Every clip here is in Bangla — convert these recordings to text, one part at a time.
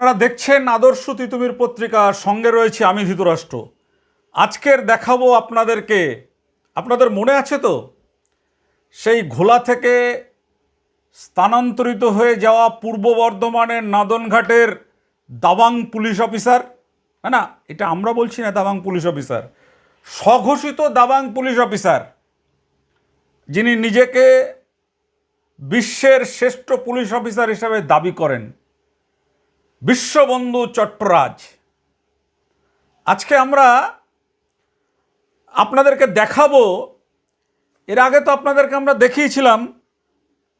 আপনারা দেখছেন আদর্শ তিতুমির পত্রিকা, সঙ্গে রয়েছে আমি ধৃতরাষ্ট্র। আজকের দেখাবো আপনাদেরকে, আপনাদের মনে আছে তো? সেই ঘোলা থেকে স্থানান্তরিত হয়ে যাওয়া পূর্ব বর্ধমানের নাদনঘাটের দাবাং পুলিশ অফিসার হ্যাঁ না, এটা আমরা বলছি না দাবাং পুলিশ অফিসার, স্বঘোষিত দাবাং পুলিশ অফিসার, যিনি নিজেকে বিশ্বের শ্রেষ্ঠ পুলিশ অফিসার হিসাবে দাবি করেন। বিশ্ববন্ধু চট্টরাজ। আজকে আমরা আপনাদেরকে দেখাবো, এর আগে তো আপনাদেরকে আমরা দেখিয়েছিলাম,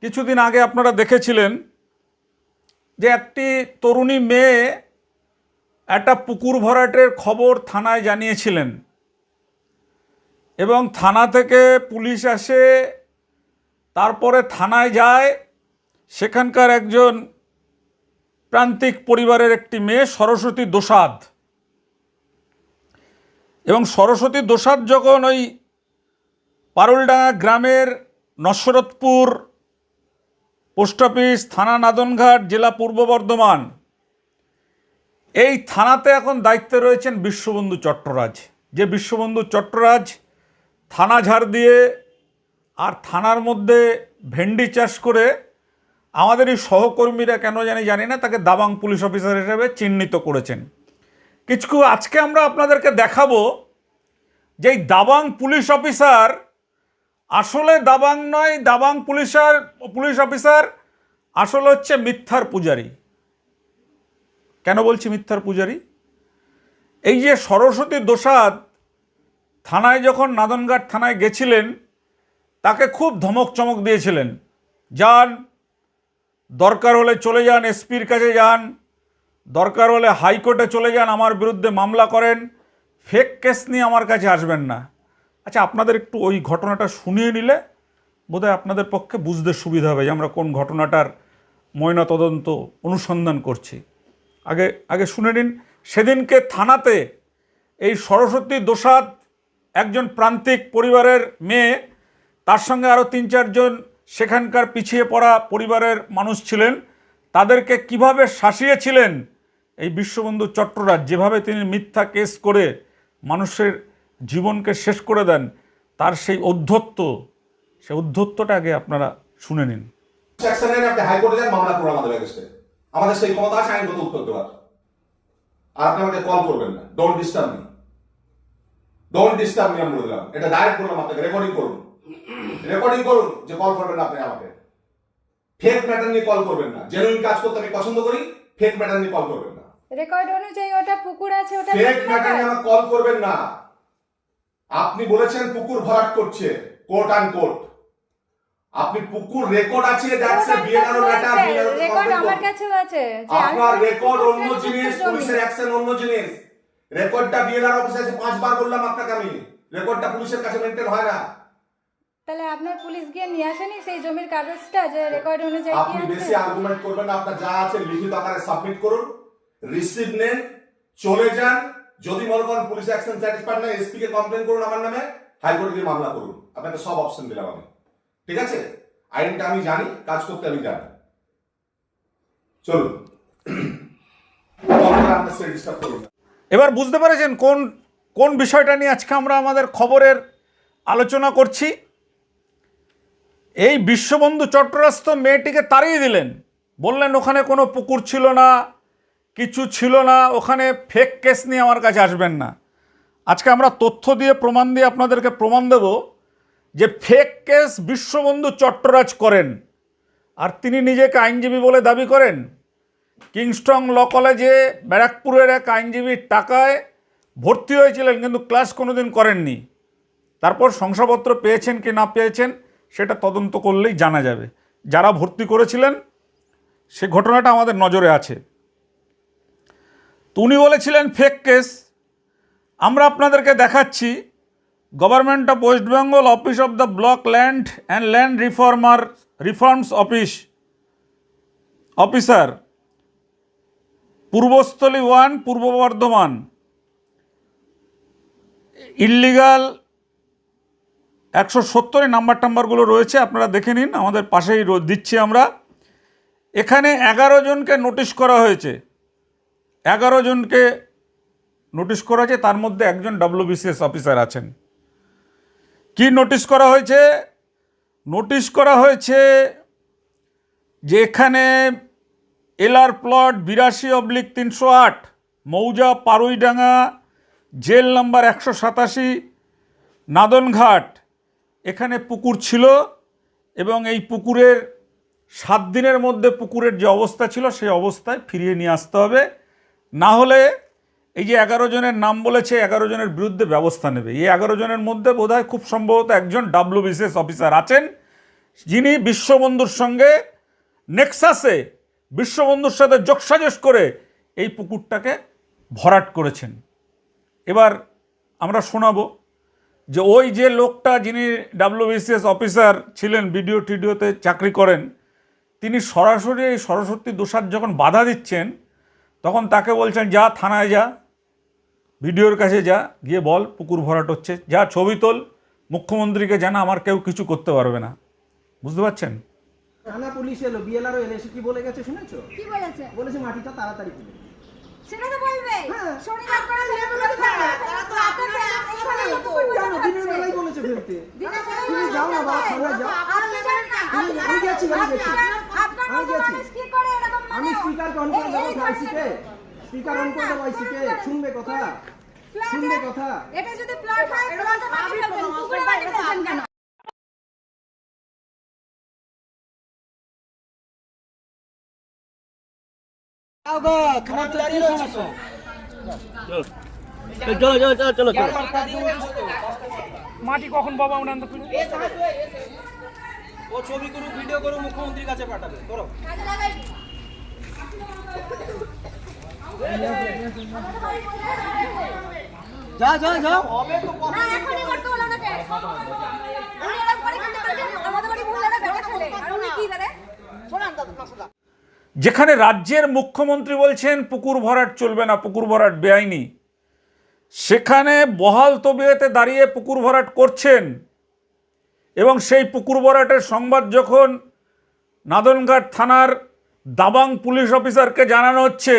কিছুদিন আগে আপনারা দেখেছিলেন, যে একটি তরুণী মেয়ে একটা পুকুর ভরাটের খবর থানায় জানিয়েছিলেন। এবং থানা থেকে পুলিশ আসে, তারপরে থানায় যায়, সেখানকার একজন প্রান্তিক পরিবারের একটি মেয়ে সরস্বতী দোসাদ। এবং সরস্বতী দোসাদ যখন ওই পারুলডাঙ্গা গ্রামের নসরতপুর পোস্ট অফিস, থানা নাদনঘাট, জেলা পূর্ব বর্ধমান, এই থানাতে এখন দায়িত্বে রয়েছেন বিশ্ববন্ধু চট্টরাজ। যে বিশ্ববন্ধু চট্টরাজ থানা ঝাড় দিয়ে আর থানার মধ্যে ভেন্ডি চাষ করে আমাদের এই সহকর্মীরা কেন জানি জানি না, তাকে দাবাং পুলিশ অফিসার হিসেবে চিহ্নিত করেছেন। কিছু আজকে আমরা আপনাদেরকে দেখাবো যে দাবাং পুলিশ অফিসার আসলে দাবাং নয়, দাবাং পুলিশার পুলিশ অফিসার আসলে হচ্ছে মিথ্যার পূজারী। কেন বলছি মিথ্যার পূজারী? এই যে সরস্বতী দোসাদ থানায় যখন নাদনঘাট থানায় গেছিলেন, তাকে খুব ধমক চমক দিয়েছিলেন। যান দরকার হলে চলে যান, এসপির কাছে যান, দরকার হলে হাইকোর্টে চলে যান, আমার বিরুদ্ধে মামলা করেন ফেক কেস নিয়ে আমার কাছে আসবেন না। আচ্ছা আপনাদের একটু ওই ঘটনাটা শুনিয়ে নিলে বোধহয় আপনাদের পক্ষে বুঝতে সুবিধা হবে যে আমরা কোন ঘটনাটার ময়নাতদন্ত অনুসন্ধান করছি। আগে আগে শুনে নিন, সেদিনকে থানাতে এই সরস্বতী দোসাদ একজন প্রান্তিক পরিবারের মেয়ে, তার সঙ্গে আরও তিন, চারজন সেখানকার পিছিয়ে পড়া পরিবারের মানুষ ছিলেন। তাদেরকে কীভাবে শাসিয়েছিলেন? এই বিশ্ববন্ধু চট্টরাজ যেভাবে তিনি মিথ্যা কেস করে মানুষের জীবনকে শেষ করে দেন, তার সেই অধ্যত্ত, সেই অধ্যত্তটা আগে আপনারা শুনে নিন। আমাদের আমাদের সেই ক্ষমতা আছে, আইনগত উত্তর দেওয়ার। আর আপনি আমাকে কল করবেন না। Don't disturb me don't disturb me আমি বলে দিলাম। এটা ডাইরেক্ট বললাম আপনাকে রেকর্ডিং করুন। রেকর্ডিং করুন যে কল করবেন না আপনি আমাকে। ফেক ম্যাটার নিয়ে কল করবেন না। জেনুইন কাজ করতে আমি পছন্দ করি ফেক ম্যাটার নিয়ে কল করবেন না। রেকর্ড অনুযায়ী ওটা পুকুর আছে ওটা ফেক ম্যাটার নিয়ে আমাকে কল করবেন না। আপনি বলেছেন পুকুর ভরাট করছে কোর্ট অ্যান্ড কোর্ট আপনি পুকুর রেকর্ড আছে that's a BNR matter record আমার কাছেও আছে যে আপনার রেকর্ড অন্য জিনিস। পুলিশের অ্যাকশন অন্য জিনিস। রেকর্ডটা বিএলআর অফিসে আছে পাঁচবার বললাম আপনাকে আমি। রেকর্ডটা পুলিশের কাছে মেনটেন হয় না। তাহলে আপনার পুলিশ গিয়ে নিয়ে আসেনি সেই জমির কাগজটা যে রেকর্ড অনুযায়ী আপনি বেশি আর্গুমেন্ট করবেন না আপনার যা আছে লিখিত আকারে সাবমিট করুন রিসিভ নেন চলে যান। যদি মনে করেন পুলিশ অ্যাকশন স্যাটিসফাইড না এসপি কে কমপ্লেন করুন আমার নামে হাইকোর্টে গিয়ে মামলা করুন। আপনাকে সব অপশন দিলাম আমি। ঠিক আছে? আইনটা আমি জানি কাজ করতে আমি জানি। চলুন। এবার বুঝতে পেরেছেন কোন কোন বিষয়টা নিয়ে আজকে আমরা আমাদের খবরের আলোচনা করছি। এই বিশ্ববন্ধু চট্টরাস্ত মেয়েটিকে তাড়িয়ে দিলেন। বললেন, ওখানে কোনো পুকুর ছিল না, কিছু ছিল না, ওখানে ফেক কেস নিয়ে আমার কাছে আসবেন না। আজকে আমরা তথ্য দিয়ে, প্রমাণ দিয়ে আপনাদেরকে প্রমাণ দেব যে ফেক কেস বিশ্ববন্ধু চট্টরাজ করেন। আর তিনি নিজেকে আইনজীবী বলে দাবি করেন। কিংস্টং ল কলেজে ব্যারাকপুরের এক আইনজীবীর টাকায় ভর্তি হয়েছিলেন, কিন্তু ক্লাস কোনোদিন করেননি। তারপর শংসাপত্র পেয়েছেন কি না পেয়েছেন সেটা তদন্ত করলেই জানা যাবে। যারা ভর্তি করেছিলেন, সে ঘটনাটা আমাদের নজরে আছে। তো উনি বলেছিলেন ফেক কেস আমরা আপনাদেরকে দেখাচ্ছি government of West Bengal office of the block land and land reformer reforms office officer Purbasthali one, Purba Bardhaman. Illegal একশো সত্তরের নাম্বার টাম্বারগুলো রয়েছে, আপনারা দেখে নিন, আমাদের পাশেই দিচ্ছি আমরা। এখানে এগারো জনকে নোটিশ করা হয়েছে। এগারো জনকে নোটিশ করা হয়েছে, তার মধ্যে একজন ডাব্লিউবিসিএস অফিসার আছেন। কি নোটিশ করা হয়েছে? নোটিশ করা হয়েছে যে এখানে এলআর প্লট বিরাশি অবলিক তিনশো আট, মৌজা পারুইডাঙ্গা, জেল নাম্বার একশো সাতাশি, নাদনঘাট এখানে পুকুর ছিল এবং এই পুকুরের সাত দিনের মধ্যে পুকুরের যে অবস্থা ছিল, সেই অবস্থায় ফিরিয়ে নিয়ে আসতে হবে। না হলে এই যে এগারো জনের নাম বলেছে, এগারো জনের বিরুদ্ধে ব্যবস্থা নেবে। এই এগারো জনের মধ্যে বোধহয় খুব সম্ভবত একজন ডাব্লিউ বিসিএস অফিসার আছেন। যিনি বিশ্ববন্ধুর সঙ্গে নেক্সাসে বিশ্ববন্ধুর সাথে যোগসাজশ করে এই পুকুরটাকে ভরাট করেছেন। এবার আমরা শোনাবো যে ওই যে লোকটা যিনি ডাব্লিউবিসিএস অফিসার ছিলেন ভিডিও টিডিওতে চাকরি করেন তিনি সরাসরি এই সরস্বতী দোষার যখন বাধা দিচ্ছেন তখন তাকে বলছেন যা থানায় যা ভিডিওর কাছে যা গিয়ে বল পুকুর ভরাট হচ্ছে। যা ছবি তোল মুখ্যমন্ত্রীকে জানা আমার কেউ কিছু করতে পারবে না। বুঝতে পারছেন? থানা পুলিশ এলো বিএলআরও এলো এসে কি বলে গেছে শুনেছো? কি বলেছে? বলেছে মাটিটা তাড়াতাড়ি তুলে। সেটা তো বলবে। হ্যাঁ। শনিবার করে তারা তো এত এখানে তো কেন? দিনের বেলায় বলেছে ফেলতে। তুমি যাও না বাবা থানায় যাও আপনি যান না আমি- আমি গেছি, আমি গেছি। আমি গেছি। মানুষ কি করে এরকম মানে আমি স্পিকার অন করে দেবো আইসিকে স্পিকার অন করে দেবো আইসিকে শুনবে কথা? শুনবে কথা? এটা যদি প্লট হয় প্লটে মাটি ফেলবেন পুকুরে ফেলবেন কেন? মাটি কখন বাবা আমরা ও ছবি করুক ভিডিও করুক মুখ্যমন্ত্রীর কাছে পাঠাবে। করো যা যা যাও না এখনই করতে বলো ওনাকে উনি এরকম করে কিন্তু বলছেন আমাদের বাড়ি মহিলারা ব্যাটা খেলে আর উনি কি করে যেখানে রাজ্যের মুখ্যমন্ত্রী বলছেন, পুকুর ভরাট চলবে না, পুকুর ভরাট বেআইনি। সেখানে বহাল তবিয়তে দাঁড়িয়ে পুকুর ভরাট করছেন এবং সেই পুকুর ভরাটের সংবাদ যখন নাদনঘাট থানার দাবাং পুলিশ অফিসারকে জানানো হচ্ছে,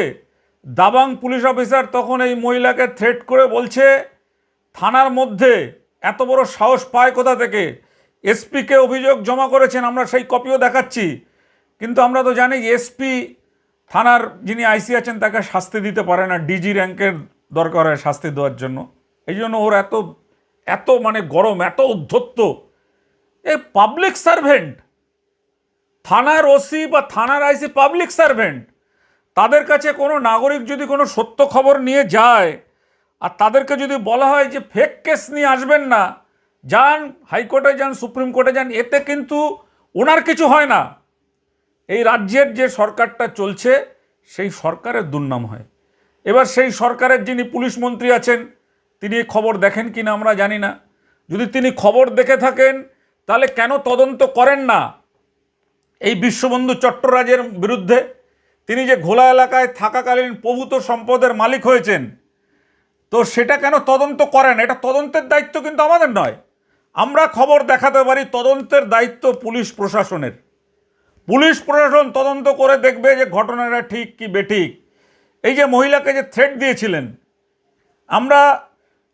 দাবাং পুলিশ অফিসার তখন এই মহিলাকে থ্রেট করে বলছে, থানার মধ্যে এত বড় সাহস পায় কোথা থেকে? এসপিকে অভিযোগ জমা করেছেন, আমরা সেই কপিও দেখাচ্ছি। কিন্তু আমরা তো জানি এসপি থানার যিনি আইসি আছেন, তাকে শাস্তি দিতে পারে না ডিজি র্যাঙ্কের দরকার হয় শাস্তি দেওয়ার জন্য। এই জন্য ওর এত এত মানে গরম, এত উদ্ধত্ত। এ পাবলিক সার্ভেন্ট থানার ওসি বা থানার আইসি পাবলিক সার্ভেন্ট তাদের কাছে কোনো নাগরিক যদি কোনো সত্য খবর নিয়ে যায়, আর তাদেরকে যদি বলা হয় যে ফেক কেস নিয়ে আসবেন না, যান হাইকোর্টে যান, সুপ্রিম কোর্টে যান, এতে কিন্তু ওনার কিছু হয় না। এই রাজ্যের যে সরকারটা চলছে, সেই সরকারের দুর্নাম হয়। এবার সেই সরকারের যিনি পুলিশ মন্ত্রী আছেন, তিনি খবর দেখেন কি না আমরা জানি না। যদি তিনি খবর দেখে থাকেন, তাহলে কেন তদন্ত করেন না? এই বিশ্ববন্ধু চট্টরাজের বিরুদ্ধে তিনি যে ঘোলা এলাকায় থাকাকালীন প্রভূত সম্পদের মালিক হয়েছেন, তো সেটা কেন তদন্ত করেন? এটা তদন্তের দায়িত্ব কিন্তু আমাদের নয়। আমরা খবর দেখাতে পারি তদন্তের দায়িত্ব পুলিশ প্রশাসনের। পুলিশ প্রশাসন তদন্ত করে দেখবে যে ঘটনাটা ঠিক কি বেঠিক। এই যে মহিলাকে যে থ্রেট দিয়েছিলেন, আমরা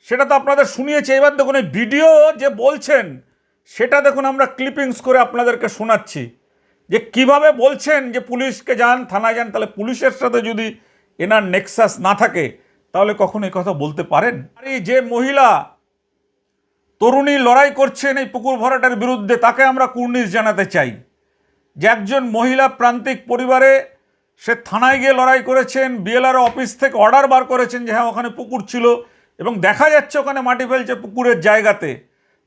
সেটা তো আপনাদের শুনিয়েছি। এবার দেখুন, এই ভিডিও যে বলছেন, সেটা দেখুন, আমরা ক্লিপিংস করে আপনাদেরকে শোনাচ্ছি। যে কীভাবে বলছেন যে পুলিশকে যান, থানায় যান, তাহলে পুলিশের সাথে যদি এনার নেক্সাস না থাকে, তাহলে কখন এই কথা বলতে পারেন? আর, এই যে মহিলা তরুণী লড়াই করছেন এই পুকুর ভরাটার বিরুদ্ধে, তাকে আমরা কুর্নিশ জানাতে চাই। যে একজন মহিলা প্রান্তিক পরিবারে সে থানায় গিয়ে লড়াই করেছেন, বিএলআর অফিস থেকে অর্ডার বার করেছেন যে হ্যাঁ ওখানে পুকুর ছিল এবং দেখা যাচ্ছে ওখানে মাটি ফেলছে পুকুরের জায়গাতে।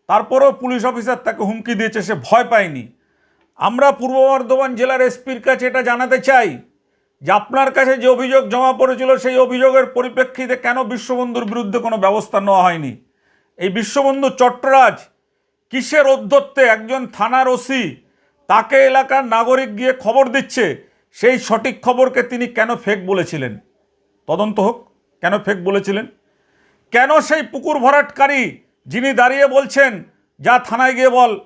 তারপরেও পুলিশ অফিসার তাকে হুমকি দিয়েছে, সে ভয় পায়নি। আমরা পূর্ব বর্ধমান জেলার এসপির কাছে এটা জানাতে চাই যে আপনার কাছে যে অভিযোগ জমা পড়েছিল, সেই অভিযোগের পরিপ্রেক্ষিতে কেন বিশ্ববন্ধুর বিরুদ্ধে কোনো ব্যবস্থা নেওয়া হয়নি? এই বিশ্ববন্ধু চট্টরাজ কিসের অধ্যত্তে একজন থানার ওসি তাকে এলাকার নাগরিক গিয়ে খবর দিচ্ছে। সেই সঠিক খবরকে তিনি কেন ফেক বলেছিলেন? তদন্ত হোক, কেন ফেক বলেছিলেন? কেন সেই পুকুর ভরাটকারী যিনি দাঁড়িয়ে বলছেন, যা থানায় গিয়ে বল,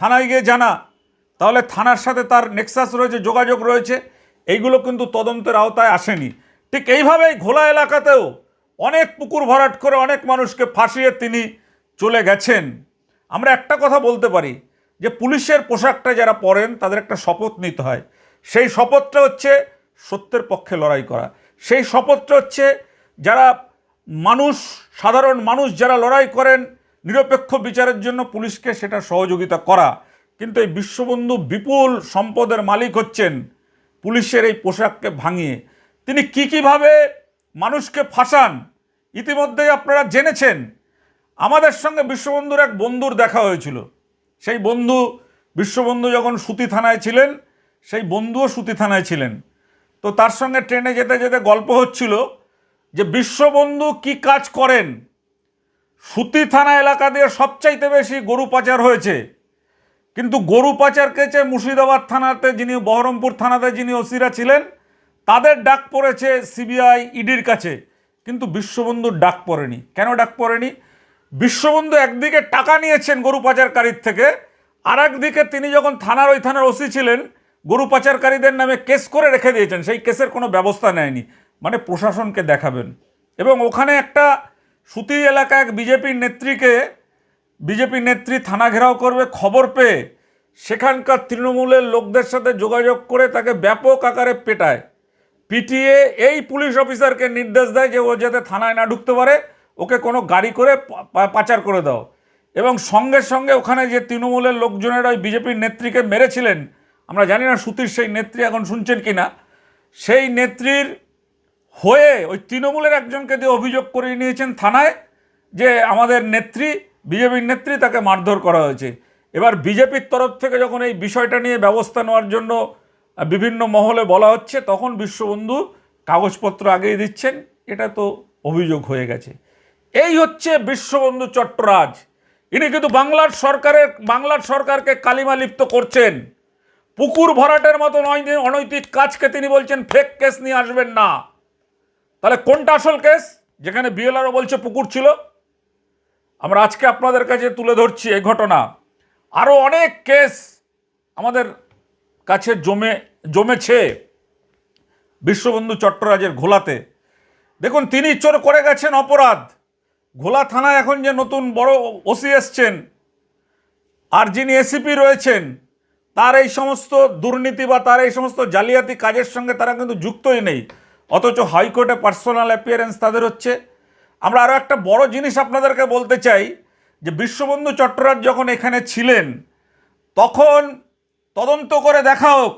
থানায় গিয়ে জানা। তাহলে থানার সাথে তার নেক্সাস রয়েছে, যোগাযোগ রয়েছে, এইগুলো কিন্তু তদন্তের আওতায় আসেনি। ঠিক এইভাবেই ঘোলা এলাকাতেও অনেক পুকুর ভরাট করে অনেক মানুষকে ফাঁসিয়ে তিনি চলে গেছেন। আমরা একটা কথা বলতে পারি যে পুলিশের পোশাকটা যারা পরেন, তাদের একটা শপথ নিতে হয়। সেই শপথটা হচ্ছে সত্যের পক্ষে লড়াই করা। সেই শপথটা হচ্ছে যারা মানুষ, সাধারণ মানুষ যারা লড়াই করেন, নিরপেক্ষ বিচারের জন্য পুলিশকে সেটা সহযোগিতা করা। কিন্তু এই বিশ্ববন্ধু বিপুল সম্পদের মালিক হচ্ছেন পুলিশের এই পোশাককে ভাঙিয়ে। তিনি কী কীভাবে মানুষকে ফাঁসান, ইতিমধ্যেই আপনারা জেনেছেন। আমাদের সঙ্গে বিশ্ববন্ধুর এক বন্ধুর দেখা হয়েছিল। সেই বন্ধু, বিশ্ববন্ধু যখন সুতি থানায় ছিলেন, সেই বন্ধুও সুতি থানায় ছিলেন। তো তার সঙ্গে ট্রেনে যেতে যেতে গল্প হচ্ছিল যে বিশ্ববন্ধু কি কাজ করেন? সুতি থানা এলাকা দিয়ে সবচাইতে বেশি গরু পাচার হয়েছে। কিন্তু গরু পাচার কেছে মুর্শিদাবাদ থানাতে যিনি, বহরমপুর থানাতে যিনি ওসিরা ছিলেন, তাদের ডাক পড়েছে সিবিআই, ইডির কাছে। কিন্তু বিশ্ববন্ধুর ডাক পড়েনি। কেন ডাক পড়েনি? বিশ্ববন্ধু একদিকে টাকা নিয়েছেন গরু পাচারকারীর থেকে আর একদিকে তিনি যখন থানার, ওই থানার ওসি ছিলেন, গরু পাচারকারীদের নামে কেস করে রেখে দিয়েছেন। সেই কেসের কোনো ব্যবস্থা নেয়নি। মানে প্রশাসনকে দেখাবেন। এবং ওখানে একটা সুতি এলাকা এক বিজেপির নেত্রীকে, বিজেপি নেত্রী থানা ঘেরাও করবে খবর পেয়ে, সেখানকার তৃণমূলের লোকদের সাথে যোগাযোগ করে তাকে ব্যাপক আকারে পেটায়। পিটিয়ে এই পুলিশ অফিসারকে নির্দেশ দেয় যে ও যাতে থানায় না ঢুকতে পারে। ওকে কোনো গাড়ি করে পাচার করে দাও। এবং সঙ্গে সঙ্গে ওখানে যে তৃণমূলের লোকজনেরা ওই বিজেপির নেত্রীকে মেরেছিলেন, আমরা জানি না সুতির সেই নেত্রী এখন শুনছেন কি না, সেই নেত্রীর হয়ে ওই তৃণমূলের একজনকে দিয়ে অভিযোগ করিয়ে নিয়েছেন থানায় যে আমাদের নেত্রী, বিজেপির নেত্রী তাকে মারধর করা হয়েছে। এবার বিজেপির তরফ থেকে যখন এই বিষয়টা নিয়ে ব্যবস্থা নেওয়ার জন্য বিভিন্ন মহলে বলা হচ্ছে, তখন বিশ্ববন্ধু কাগজপত্র আগেই দিচ্ছেন, এটা তো অভিযোগ হয়ে গেছে। এই হচ্ছে বিশ্ববন্ধু চট্টরাজ। ইনি কিন্তু বাংলার সরকারের, বাংলার সরকারকে কালিমা লিপ্ত করছেন। পুকুর ভরাটের অনৈ- অনৈতিক কাজকে তিনি বলছেন, ফেক কেস নিয়ে আসবেন না। তাহলে কোনটা আসল কেস? যেখানে বিএলআরও বলছে পুকুর ছিল। আমরা আজকে আপনাদের কাছে তুলে ধরছি এই ঘটনা। আরও অনেক কেস আমাদের কাছে জমে, জমেছে বিশ্ববন্ধু চট্টরাজের ঘোলাতে। দেখুন, তিনি চোর করে গেছেন অপরাধ। ঘোলা থানায় এখন যে নতুন বড় ওসি এসছেন, আর যিনি এসিপি রয়েছেন, তার এই সমস্ত দুর্নীতি বা তার এই সমস্ত জালিয়াতি কাজের সঙ্গে তারা কিন্তু যুক্তই নেই। অথচ হাইকোর্টে পার্সোনাল অ্যাপিয়ারেন্স তাদের হচ্ছে। আমরা আরও একটা বড় জিনিস আপনাদেরকে বলতে চাই, যে বিশ্ববন্ধু চট্টরাজ যখন এখানে ছিলেন, তখন তদন্ত করে দেখা হোক,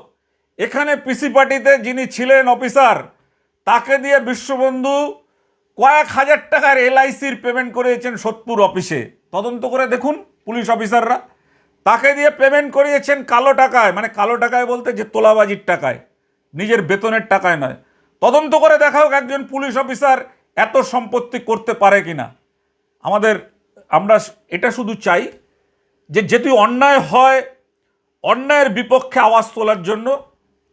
এখানে পিসি পার্টিতে যিনি ছিলেন অফিসার, তাকে দিয়ে বিশ্ববন্ধু কয়েক হাজার টাকার এলআইসির পেমেন্ট করিয়েছেন সোদপুর অফিসে তদন্ত করে দেখুন পুলিশ অফিসাররা তাকে দিয়ে পেমেন্ট করিয়েছেন কালো টাকায় মানে কালো টাকায় বলতে যে তোলাবাজির টাকায়, নিজের বেতনের টাকায় নয়। তদন্ত করে দেখা হোক একজন পুলিশ অফিসার এত সম্পত্তি করতে পারে কি না আমাদের, আমরা এটা শুধু চাই যে যেটি অন্যায় হয়, অন্যায়ের বিপক্ষে আওয়াজ তোলার জন্য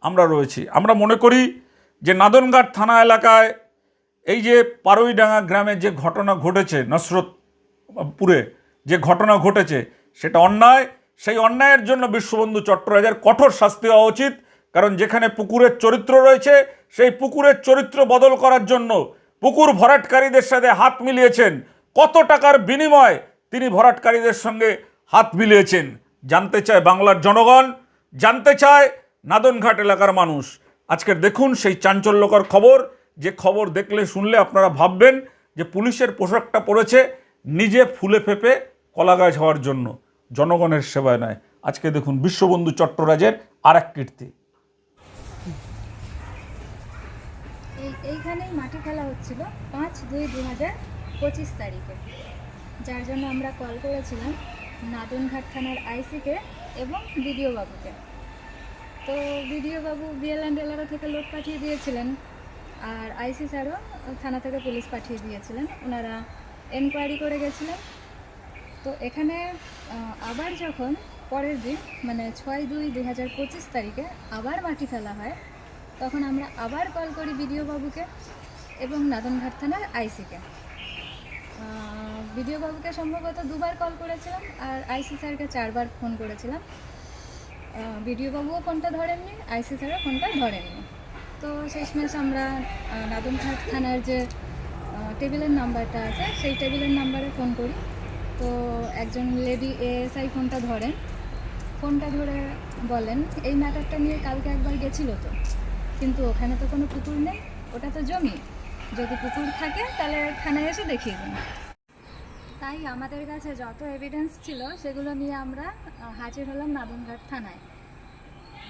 আমরা রয়েছি। আমরা মনে করি যে নাদনঘাট থানা এলাকায় এই যে পারুইডাঙ্গা গ্রামে যে ঘটনা ঘটেছে নসরতপুরে যে ঘটনা ঘটেছে, সেটা অন্যায়। সেই অন্যায়ের জন্য বিশ্ববন্ধু চট্টরাজের কঠোর শাস্তি হওয়া উচিত, কারণ যেখানে পুকুরের চরিত্র রয়েছে, সেই পুকুরের চরিত্র বদল করার জন্য পুকুর ভরাটকারীদের সাথে হাত মিলিয়েছেন। কত টাকার বিনিময়ে তিনি ভরাটকারীদের সঙ্গে হাত মিলিয়েছেন, জানতে চায় বাংলার জনগণ, জানতে চায় নাদনঘাট এলাকার মানুষ। আজকের দেখুন সেই চাঞ্চল্যকর খবর। যে খবর দেখলে, শুনলে আপনারা ভাববেন যে পুলিশের পোশাকটা পড়েছে নিজে ফুলে ফেপে কলাগাছ হওয়ার জন্য। জনগণের সেবায় নয়। আজকে দেখুন বিশ্ববন্ধু চট্টরাজের আর এক কীর্তি। এই, এইখানেই মাটি খেলা হচ্ছিল পাঁচ দুই দু হাজার পঁচিশ তারিখে। যার জন্য আমরা কল করেছিলাম নাদনঘাট থানার আইসিকে এবং বিডিও বাবুকে তো বিডিও বাবু বিএলএন এলাকা থেকে লোক পাঠিয়ে দিয়েছিলেন। আর আইসি স্যারও থানা থেকে পুলিশ পাঠিয়ে দিয়েছিলেন। ওনারা এনকোয়ারি করে গেছিলেন। তো এখানে আবার যখন পরের দিন মানে ছয় দুই দু হাজার পঁচিশ তারিখে আবার মাটি ফেলা হয়, তখন আমরা আবার কল করি বিডিও বাবুকে এবং নাদনঘাট থানার আইসিকে। বিডিও বাবুকে সম্ভবত দুবার কল করেছিলাম আর আইসি স্যারকে চারবার ফোন করেছিলাম। বিডিও বাবুও ফোনটা ধরেননি, আইসি স্যারও ফোনটা ধরেননি। তো শেষমেশ আমরা আহ, নাদনঘাট থানার যে টেবিলের নাম্বারটা আছে সেই টেবিলের নাম্বারে ফোন করি। তো একজন লেডি এএসআই ফোনটা ধরেন। ফোনটা ধরে বলেন এই ম্যাটারটা নিয়ে কালকে একবার গেছিল তো। কিন্তু ওখানে তো কোনো পুকুর নেই ওটা তো জমি। যদি পুকুর থাকে তাহলে থানায় এসে দেখিয়ে দিন। তাই আমাদের কাছে যত এভিডেন্স ছিল সেগুলো নিয়ে আমরা হাজির হলাম নাদনঘাট থানায়।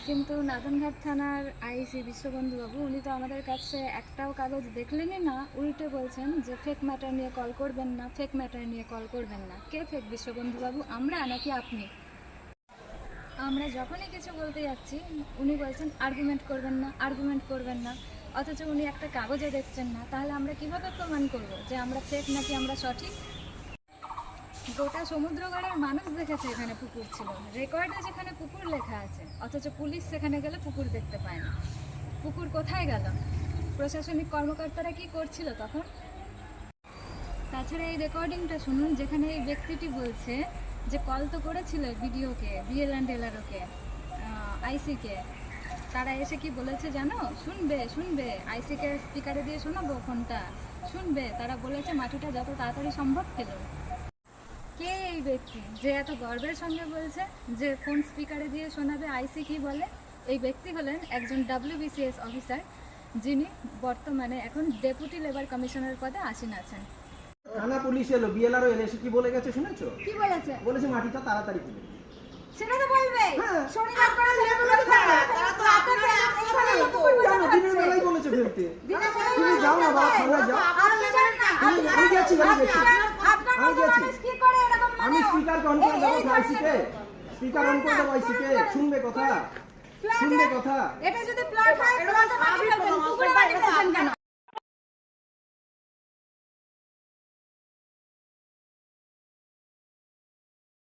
কিন্তু নাদনঘাট থানার আইসি বিশ্ববন্ধুবাবু, উনি তো আমাদের কাছে একটাও কাগজ দেখলেনই না, উল্টে বলছেন যে ফেক ম্যাটার নিয়ে কল করবেন না ফেক ম্যাটার নিয়ে কল করবেন না। কে ফেক বিশ্ববন্ধুবাবু? আমরা নাকি আপনি? আমরা যখনই কিছু বলতে যাচ্ছি, উনি বলছেন আর্গুমেন্ট করবেন না আর্গুমেন্ট করবেন না। অথচ উনি একটা কাগজে দেখছেন না। তাহলে আমরা কীভাবে প্রমাণ করব যে আমরা ফেক নাকি আমরা সঠিক? গোটা সমুদ্রগড়ের মানুষ দেখেছে এখানে পুকুর ছিল। রেকর্ডে যেখানে পুকুর লেখা আছে, অথচ পুলিশ সেখানে গেলে পুকুর দেখতে পায় না। পুকুর কোথায় গেল? প্রশাসনিক কর্মকর্তারা কি করছিল তখন? তাছাড়া এই রেকর্ডিংটা শুনুন, যেখানে এই ব্যক্তিটি বলছে যে কল তো করেছিল ভিডিওকে বিএল অ্যান্ড এলারোকে আইসিকে। তারা এসে কি বলেছে জানো? শুনবে শুনবে, আইসিকে স্পিকারে দিয়ে শোনাবো ফোনটা শুনবে। তারা বলেছে, মাটিটা যত তাড়াতাড়ি সম্ভব ফেলো। কে এই ব্যক্তি? যে এত গর্বের সঙ্গে বলছে যে ফোন স্পিকারে দিয়ে শোনাবে আইসি কি বলে? এই ব্যক্তি হলেন একজন ডাব্লিউবিসিএস অফিসার যিনি বর্তমানে এখন ডেপুটি লেবার কমিশনার পদে আসীন আছেন। থানা পুলিশ এলো বিএলআরও এলে এসে কি বলে গেছে শুনেছো? কি বলেছে? বলেছে মাটিটা তাড়াতাড়ি তুলে। সেটা তো বলবে। হ্যাঁ। শনিবার করে লেবু লেবু তারা তো আপনার পুকুর কেন বসে দিনের বেলায় বলেছে ফেলতে। দিনের বেলায় তুমি যাও না বাবা যাও। আপনি যান না। আমি- আমি গেছি, আমি গেছি। আমি গেছি। মানুষ কি করে আমি? স্পিকার অন করে দেবো এই আইসিকে স্পিকার অন করে দেবো আইসিকে। শুনবে কথা? শুনবে কথা? এটা যদি প্লট হয় প্লটে মাটি ফেলবেন পুকুরে মাটি ফেলছেন কেন?